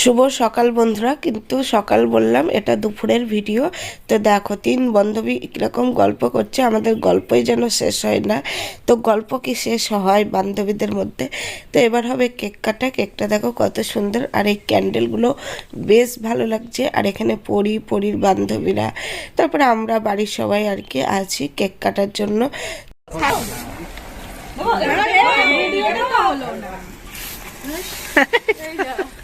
শুভ সকাল বন্ধুরা কিন্তু সকাল বললাম এটা দুপুরের ভিডিও। তো দেখো তিন বান্ধবী কীরকম গল্প করছে আমাদের গল্পই যেন শেষ হয় না। তো গল্প কি শেষ হয় বান্ধবীদের মধ্যে? তো এবার হবে কেক কাটা। কেকটা দেখো কত সুন্দর আর এই ক্যান্ডেলগুলো বেশ ভালো লাগছে আর এখানে পরি পরির বান্ধবীরা। তারপরে আমরা বাড়ির সবাই আর কি আছি কেক কাটার জন্য। হলো না।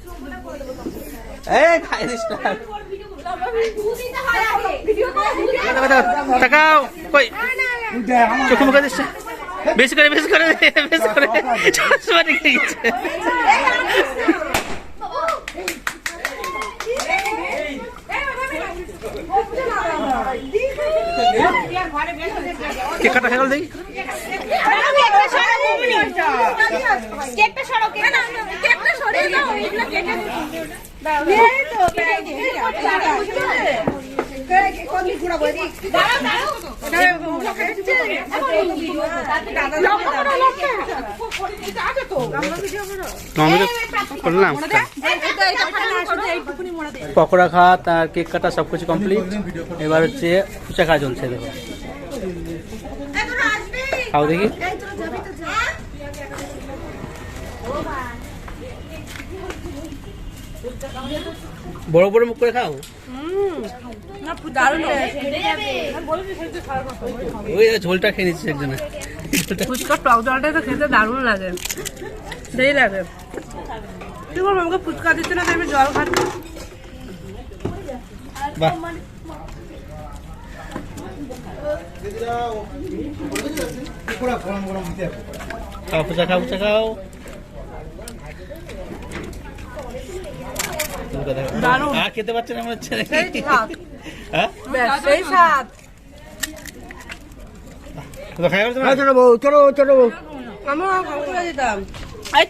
এই খাই দিস না তাকাও কই? চোখ মুখে দিস। বেশি করে বেশি করে বেশি করে। চশমা রেখে গেছে। কে কাটা খেয়াল দেখি আমি তো পকোড়া খাওয়া তার কেক কাটা, সব কিছু কমপ্লিট এবার হচ্ছে খাওয়া চলছে, দেখো। খাও দেখি। বড় বড় মুখ করে খাও? ওই ঝোলটা খেয়ে নিচ্ছে একজনে। ফুচকার টক জলটা তো খেতে দারুণ লাগে। সেই লাগে। কি বলব আমাকে ফুচকা দিচ্ছে না আমি জল খাচ্ছি। বাহ। খাও ফুচা খাও ফুচা খাও। আর খেতে পারছে না মনে হচ্ছে। হ্যাঁ?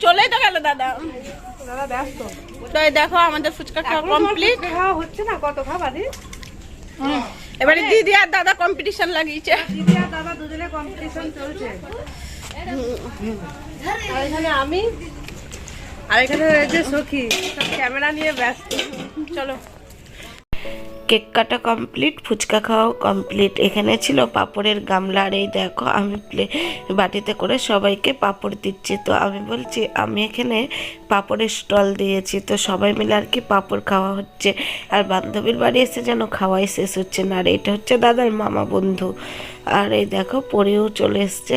চলেই তো গেল দাদা। দাদা ব্যস্ত। দেখো আমাদের ফুচকা খাওয়া কমপ্লিট খাওয়া হচ্ছে না কত খাবারই এবারে দিদি আর দাদা কম্পিটিশন লাগিয়েছে। দিদি আর দাদা দুজনে কম্পিটিশন চলছে। আর এখানে আমি আর এখানে রয়েছে সখী। সব ক্যামেরা নিয়ে ব্যস্ত। চলো। কেক কাটা কমপ্লিট ফুচকা খাওয়াও কমপ্লিট এখানে ছিল পাপড়ের গামলা আর এই দেখো, আমি প্লে বাটিতে করে সবাইকে পাপড় দিচ্ছি। তো আমি বলছি, আমি এখানে পাপড়ের স্টল দিয়েছি। তো সবাই মিলে আর কি পাপড় খাওয়া হচ্ছে। আর বান্ধবীর বাড়ি এসে যেন খাওয়াই শেষ হচ্ছে না। আর এটা হচ্ছে দাদার মামা বন্ধু। আর এই দেখো, পরেও চলে এসছে।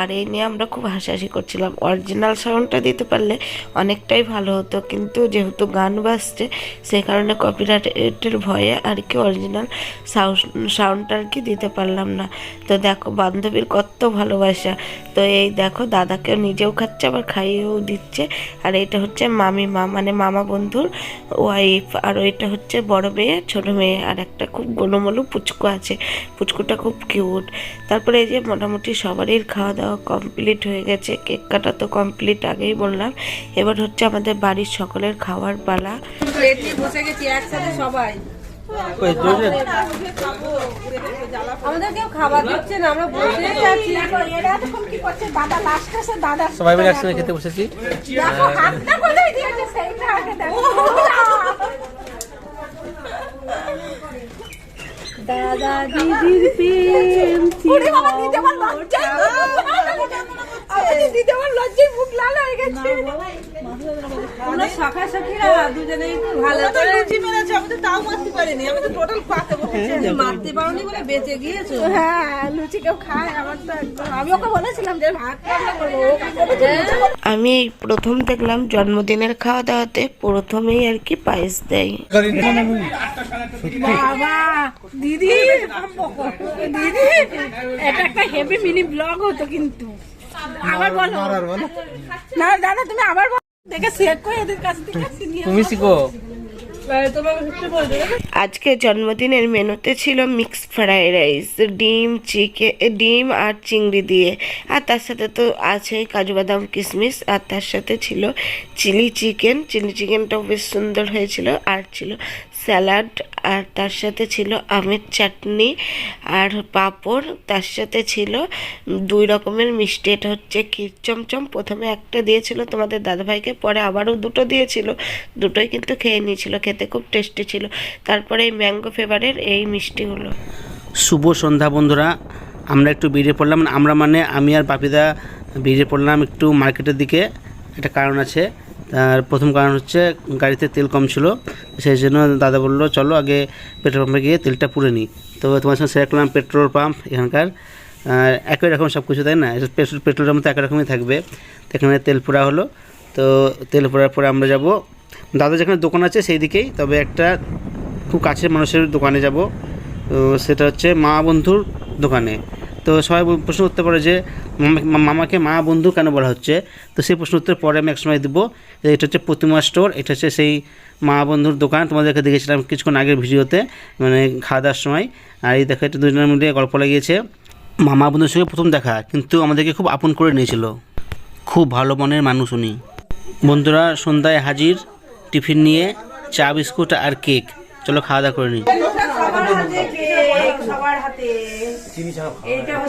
আর এই নিয়ে আমরা খুব হাসাহাসি করছিলাম। অরিজিনাল সাউন্ডটা দিতে পারলে অনেকটাই ভালো হতো। কিন্তু যেহেতু গান বাজছে, সেই কারণে কপিরাইটের ভয়ে আর কি অরিজিনাল সাউন্ড সাউন্ডটা আর কি দিতে পারলাম না। তো দেখো, বান্ধবীর কত ভালোবাসা। তো এই দেখো, দাদাকেও নিজেও খাচ্ছে, আবার খাইয়েও দিচ্ছে। আর এটা হচ্ছে মামি, মা মানে মামা বন্ধুর ওয়াইফ আর ওইটা হচ্ছে বড় মেয়ে, ছোট মেয়ে। আর একটা খুব গোলমলু পুচকু আছে। পুচকুটা খুব কিউট তারপরে এই যে মোটামুটি সবারই খাওয়া দাওয়া কমপ্লিট হয়ে গেছে। কেক কাটা তো কমপ্লিট আগেই বললাম। এবার হচ্ছে আমাদের বাড়ির সকলের খাওয়ার পালা। বসে গেছি, একসাথে সবাই। কই, জোরে? আমাদের কেউ খাবার দিচ্ছে না আমরা বসে আছি। সবাই মিলে একসাথে খেতে বসেছি। দাদা দিদির প্রেম আমরা সখা সখীরা দুজনে ভালো করে লুচি মেরেছে আমি তো তাও মারতে পারিনি। আমি তো টোটাল পাতে বসেছি। মারতে পারোনি বলে বেঁচে গিয়েছো? হ্যাঁ লুচি কেউ খায় আমার তো একদম আমি ওকে বলেছিলাম যে ভাত প্রথম দেখলাম জন্মদিনের খাওয়া দাওয়াতে প্রথমেই আর কি পায়েস দেয়। বাবা দিদি দিদি এটা একটা হেভি মিনি ব্লগ হতো কিন্তু। আবার বলো। না দাদা তুমি আবার তুমি শিখো। আজকে জন্মদিনের মেনুতে ছিল মিক্স ফ্রাইড রাইস ডিম চিকেন ডিম আর চিংড়ি দিয়ে। আর তার সাথে তো আছেই কাজু বাদাম কিশমিশ আর তার সাথে ছিল চিলি চিকেন। চিলি চিকেনটাও বেশ সুন্দর হয়েছিল আর ছিল স্যালাড আর তার সাথে ছিল আমের চাটনি আর পাঁপড়। তার সাথে ছিল দুই রকমের মিষ্টি। এটা হচ্ছে ক্ষীর চমচম। প্রথমে একটা দিয়েছিল তোমাদের দাদাভাইকে, পরে আবারও দুটো দিয়েছিল। দুটোই কিন্তু খেয়ে নিয়েছিল, খেতে খুব টেস্টি ছিল। তারপরে এই ম্যাঙ্গো ফ্লেভারের এই মিষ্টিগুলো শুভ সন্ধ্যা বন্ধুরা। আমরা একটু বেরিয়ে পড়লাম। আমরা মানে আমি আর বাপিদা বেরিয়ে পড়লাম একটু মার্কেটের দিকে। একটা কারণ আছে। তার প্রথম কারণ হচ্ছে গাড়িতে তেল কম ছিল, সেই জন্য দাদা বলল, চলো আগে পেট্রোল পাম্পে গিয়ে তেলটা পুরে নিই। তো তোমার সঙ্গে শেয়ার করলাম পেট্রোল পাম্প এখানকার। আর একই রকম সব কিছু তাই না? পেট্রোল, পেট্রোলের মতো একই রকমই থাকবে। তো এখানে তেল পোড়া হলো। তো তেল পোড়ার পরে আমরা যাব। দাদা যেখানে দোকান আছে সেই দিকেই তবে একটা খুব কাছের মানুষের দোকানে যাব। তো সেটা হচ্ছে মা বন্ধুর দোকানে। তো সবাই প্রশ্ন করতে পারে যে মামা- মামাকে মা বন্ধু কেন বলা হচ্ছে? তো সেই প্রশ্ন উত্তর পরে আমি একসময় দেবো। এটা হচ্ছে প্রতিমা স্টোর, এটা হচ্ছে সেই মা বন্ধুর দোকান। তোমাদেরকে দেখেছিলাম কিছুক্ষণ আগের ভিডিওতে মানে খাওয়া দাওয়ার সময়। আর এই দেখো দুজনের মিলে গল্প লেগেছে মামা বন্ধুর সঙ্গে প্রথম দেখা, কিন্তু আমাদেরকে খুব আপন করে নিয়েছিল। খুব ভালো মনের মানুষ উনি। বন্ধুরা, সন্ধ্যায় হাজির, টিফিন নিয়ে চা, বিস্কুট আর কেক। চলো খাওয়া দাওয়া করে নিই। হয়ে দেখো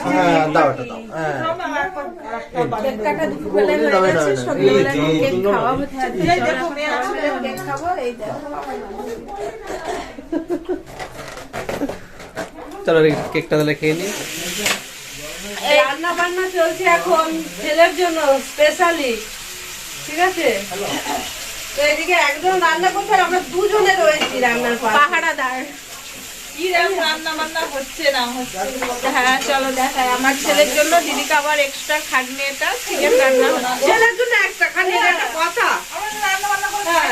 চলো কেকটা তাহলে খেয়ে নিই। রান্না বান্না চলছে এখন ছেলের জন্য স্পেশালি ঠিক আছে? তো এদিকে একজন রান্না করছে আমরা দুজনে রয়েছি রান্নার পাহাড়াদার হ্যাঁ চলো দেখাই। আমার ছেলের জন্য দিদিকে আবার এক্সট্রা খাটনি এটা চিকেন রান্না ছেলের জন্য একটা খালি একটা কথা। হ্যাঁ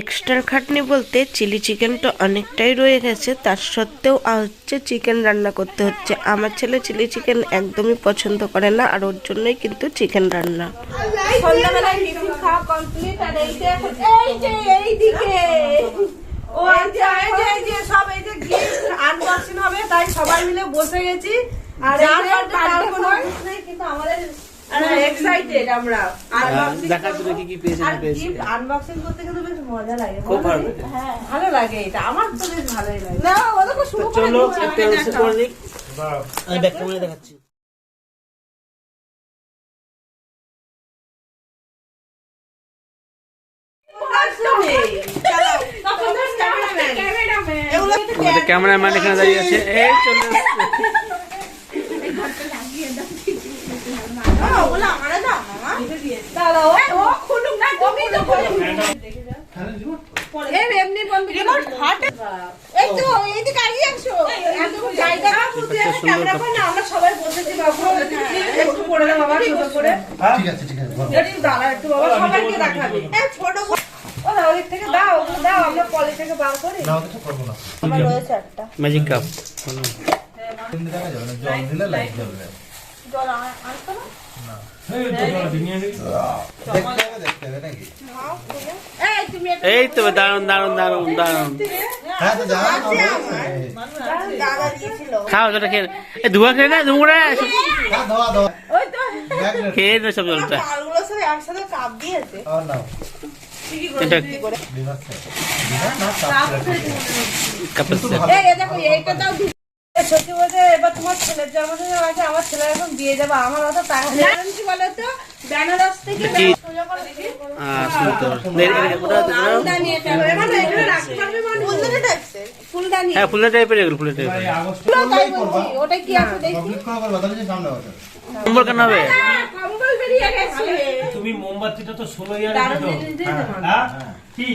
এক্সট্রা খাটনি বলতে চিলি চিকেনটা অনেকটাই রয়ে গেছে তার সত্ত্বেও হচ্ছে চিকেন রান্না করতে হচ্ছে। আমার ছেলে চিলি চিকেন একদমই পছন্দ করে না আর ওর জন্যই কিন্তু চিকেন রান্না। সন্ধ্যাবেলায় টিফিন খাওয়া কমপ্লিট আর এই যে এই যে এইদিকে ও এই যে এই যে সব এই যে গিফট আনবক্সিং হবে তাই সবাই মিলে বসে গেছি। আর যার এই যে birthday তার তার কোনো কোনো- wish নেই, কিন্তু আমাদের এক্সাইটেড আমরা। আনবক্সিং দেখা যাবে কি কি পেয়েছে না পেয়েছে। আনবক্সিং করতে কিন্তু বেশ মজা লাগে খুব ভালো লাগে? লাগে। হ্যাঁ। ভালো লাগে এটা আমার তো বেশ ভালোই লাগে। না ওটা তো শুরু করে চলো একটা আমি করে নিই। আমি ব্যাগ ক্যামেরা দেখাচ্ছি। আসলে, চালাও। তখন তো cameraman। এগুলো তো আমাদের ক্যামেরাম্যান এখানে দাঁড়িয়ে আছে। এই চলে আমারে সবাই বসেছি একটু করে দাও বাবা, ছোট ঠিক আছে ঠিক আছে একটু দাঁড়া, একটু বাবা, সবাইকে দেখাবে। ছোট ওদিক থেকে দাও, ওগুলো দাও, আমরা পলি থেকে বার করি। না ওটা করব না আমার রয়েছে একটা। ম্যাজিক কাপ জল দিলে লাইট জ্বলবে জল আনতো না? এই, তুমি একটু এই তো দারুণ দারুণ দারুণ দারুণ হ্যাঁ। খাও সেটা খেয়ে ধোয়া খেয়ে না ধুমুরা। খেয়ে সব জলটা একসাথে চাপ দিয়েছে এটা সেট সত্যি বলতে এবার তোমার ছেলের জন্মদিন আছে আমার ছেলে এখন দিয়ে যাবে আমার অত টাকা নেই। কারণ কি বলো তো বেনারস থেকে মানে হ্যাঁ। বলছি তুমি মোমবাতিটা তো ষোলো মা। হ্যাঁ কি?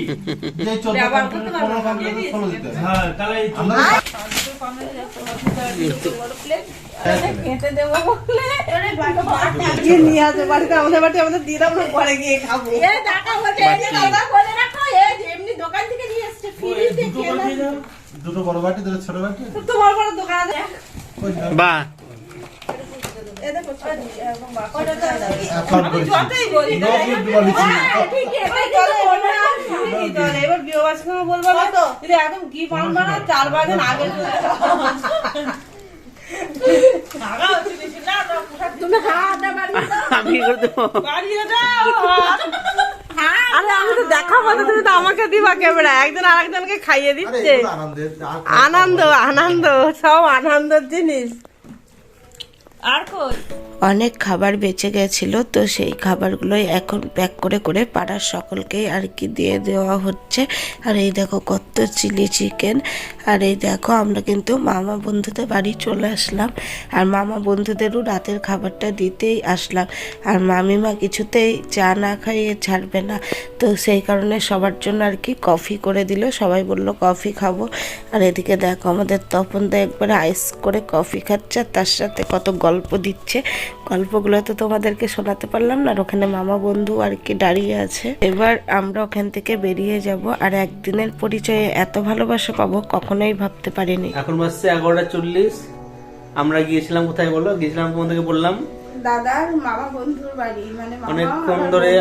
বাড়িতে আমাদের বাড়িতে আমাদের দাও আমরা পরে গিয়ে খাব এমনি দোকান থেকে নিয়ে এসছে দুটো বড় বাটি দুটো ছোট বাটি তো বড় দোকান আছে বাহ এদের করছে এরকম বাক্স এখন আমি আর আমি তো। আরে আমি তো দেখাবো তুমি তো আমাকে দিবা ক্যামেরা। একজন আরেকজনকে খাইয়ে দিচ্ছে। আনন্দ আনন্দ সব আনন্দের জিনিস। আর কই? অনেক খাবার বেঁচে গেছিল, তো সেই খাবারগুলোই এখন প্যাক করে করে পাড়ার সকলকেই আর কি দিয়ে দেওয়া হচ্ছে। আর এই দেখো কত চিলি চিকেন। আর এই দেখো আমরা কিন্তু মামা বন্ধুদের বাড়ি চলে আসলাম। আর মামা বন্ধুদেরও রাতের খাবারটা দিতেই আসলাম। আর মামিমা কিছুতেই চা না খাইয়ে ছাড়বে না। তো সেই কারণে সবার জন্য আর কি কফি করে দিল। সবাই বলল কফি খাব। আর এদিকে দেখো আমাদের তপন দা একবারে আইস করে কফি খাচ্ছে। আর তার সাথে কত গল্প দিচ্ছে। গল্পগুলো তো তোমাদেরকে শোনাতে পারলাম না। আর ওখানে মামা বন্ধু আর কি দাঁড়িয়ে আছে। এবার আমরা ওখান থেকে বেরিয়ে যাব। আর একদিনের পরিচয়ে এত ভালোবাসা পাবো কখনোই ভাবতে পারিনি। এখন বাজছে এগারোটা চল্লিশ। আমরা গিয়েছিলাম কোথায় বলো? গিয়েছিলাম তোমাদেরকে বললাম। দাদার মামা বন্ধুর বাড়ি। মানে অনেকক্ষণ ধরে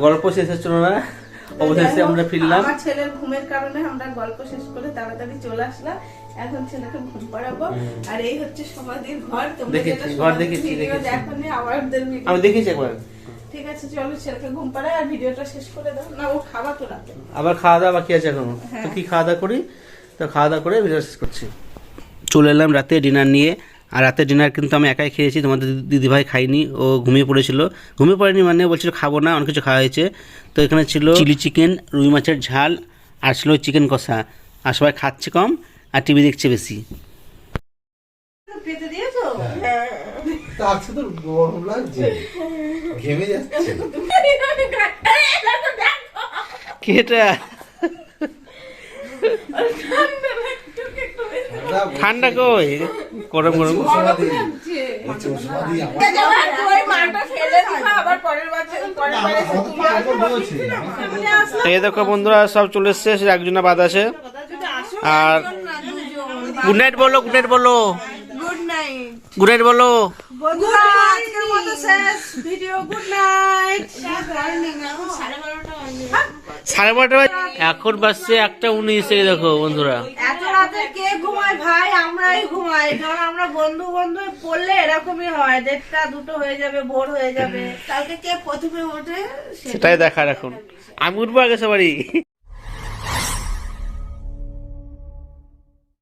গল্প শেষ হচ্ছিল না। অবশেষে আমরা ফিরলাম। আমার ছেলের ঘুমের কারণে আমরা গল্প শেষ করে তাড়াতাড়ি চলে আসলাম। এখন ছেলেকে ঘুম পাড়াবো। আর এই হচ্ছে সমাধির ঘর। তোমরা যেটা ঘর দেখেছি, দেখেছি। ভিডিও আমি দেখেছি একবার। ঠিক আছে চলো ছেলেকে ঘুম পাড়াই আর ভিডিওটা শেষ করে দাও। না ও খাবা তো রাতে। আবার খাওয়া দাওয়া বাকি আছে এখনও। তো কি খাওয়া দাওয়া করি? তো খাওয়া দাওয়া করে ভিডিও শেষ করছি। চলে এলাম রাতে ডিনার নিয়ে। আর রাতের ডিনার কিন্তু আমি একাই খেয়েছি তোমাদের দিদিভাই খাইনি ও ঘুমিয়ে পড়েছিল। ঘুমিয়ে পড়েনি মানে বলছিল খাব না অনেক কিছু খাওয়া হয়েছে। তো এখানে ছিল চিলি চিকেন রুই মাছের ঝাল আর ছিল চিকেন কষা। আর সবাই খাচ্ছে কম আর টিভি দেখছে বেশি। কেটা? ঠান্ডা কই? গরম গরম এই দেখো বন্ধুরা সব চলে এসছে সে একজনা বাদ আছে। আর গুড নাইট বলো গুড নাইট বলো। গুড নাইট গুড নাইট বলো। বন্ধুরা আজকের মতো শেষ ভিডিও গুড নাইট সাড়ে বারোটা বাজে। এখন বাজছে একটা উনিশ এই দেখো বন্ধুরা। রাতে কে ঘুমায়? ভাই, আমরাই ঘুমাই। কারণ আমরা বন্ধু বন্ধু পড়লে এরকমই হয়। দেড়টা, দুটো হয়ে যাবে, ভোর হয়ে যাবে। কালকে কে প্রথমে ওঠে সেটাই দেখার এখন। আমি উঠবো আগে সবারই।